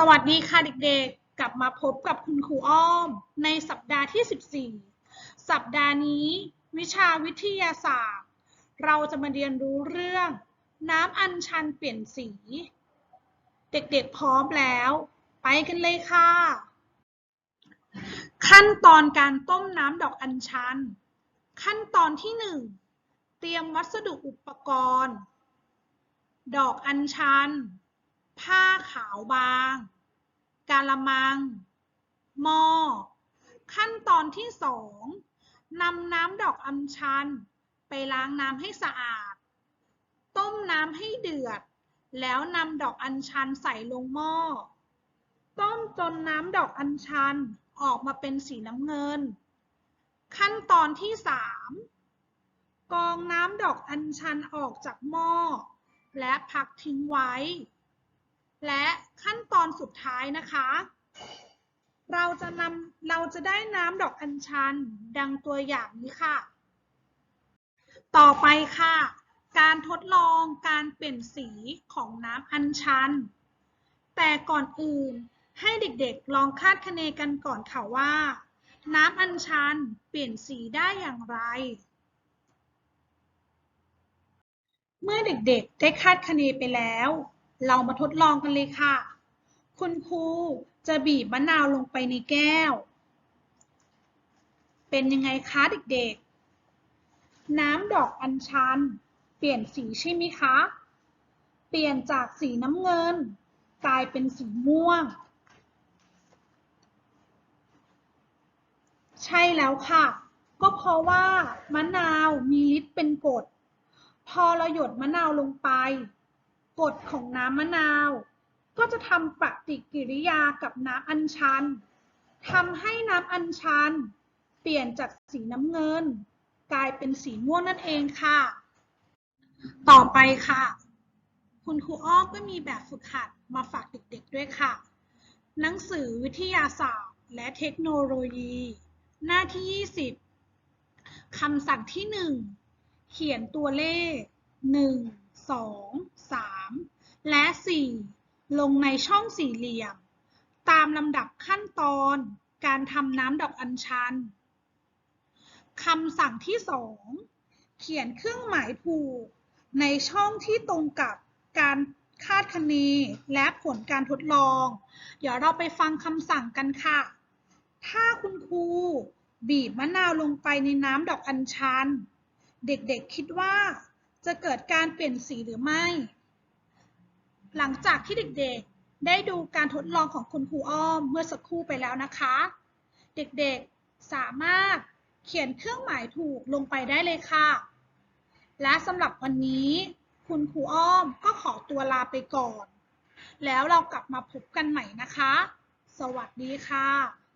สวัสดีค่ะเด็กๆ กลับมาพบกับคุณครูอ้อม ในสัปดาห์ที่ 14 สัปดาห์นี้ วิชาวิทยาศาสตร์ เราจะมาเรียนรู้เรื่อง น้ำอัญชันเปลี่ยนสี เด็กๆพร้อมแล้ว ไปกันเลยค่ะ ขั้นตอนการต้มน้ำดอกอัญชัน ขั้นตอนที่ 1 เตรียมวัสดุอุปกรณ์ ดอกอัญชัน ผ้าขาวบาง กาละมัง หม้อ ขั้นตอนที่สองนำน้ำดอกอัญชัน ไปล้างน้ำให้สะอาด ต้มน้ำให้เดือด แล้วนำดอกอัญชันใส่ลงหม้อ ต้มจนน้ำดอกอัญชันออกมาเป็นสีน้ำเงิน ขั้นตอนที่สามกรองน้ำดอกอัญชันออกจากหม้อ และพักทิ้งไว้ และขั้นตอนสุดท้ายนะคะ เราจะนำเราจะได้น้ำดอกอัญชันดังตัวอย่างนี้ค่ะ ต่อไปค่ะ การทดลองการเปลี่ยนสีของน้ำอัญชัน แต่ก่อนอื่นให้เด็กๆลองคาดคะเนกันก่อนค่ะว่า น้ำอัญชันเปลี่ยนสีได้อย่างไร เมื่อเด็กๆได้คาดคะเนไปแล้ว เรามาทดลองกันเลยค่ะ คุณครูจะบีบมะนาวลงไปในแก้ว เป็นยังไงคะเด็กๆ น้ำดอกอัญชัน เปลี่ยนสีใช่ไหมคะ เปลี่ยนจากสีน้ำเงิน กลายเป็นสีม่วง ใช่แล้วค่ะ ก็เพราะว่ามะนาวมีฤทธิ์เป็นกรดพอเราหยดมะนาวลงไป กรดของน้ำมะนาว ก็จะทำปฏิกิริยากับน้ำอัญชันทำให้น้ำอัญชัน เปลี่ยนจากสีน้ำเงิน กลายเป็นสีม่วงนั่นเองค่ะ ต่อไปค่ะ คุณครูอ้อก็มีแบบฝึกหัดมาฝากเด็กๆด้วยค่ะ หนังสือวิทยาศาสตร์ และเทคโนโลยี หน้าที่ 20คำสั่งที่ 1 เขียนตัวเลข 1 2 3 และ 4 ลงในช่องสี่เหลี่ยม ตามลำดับขั้นตอนการทำน้ำดอกอัญชันคำสั่งที่ 2 เขียนเครื่องหมายถูก ในช่องที่ตรงกับการคาดคะเนและผลการทดลอง เดี๋ยวเราไปฟังคำสั่งกันค่ะ ถ้าคุณครูบีบมะนาวลงไปในน้ำดอกอัญชัน เด็กๆคิดว่า จะเกิดการเปลี่ยนสีหรือไม่ หลังจากที่เด็กๆ ได้ดูการทดลองของคุณครูอ้อมเมื่อสักครู่ไปแล้วนะคะ เด็กๆสามารถเขียนเครื่องหมายถูกลงไปได้เลยค่ะ และสำหรับวันนี้คุณครูอ้อมก็ขอตัวลาไปก่อน แล้วเรากลับมาพบกันใหม่นะคะ สวัสดีค่ะ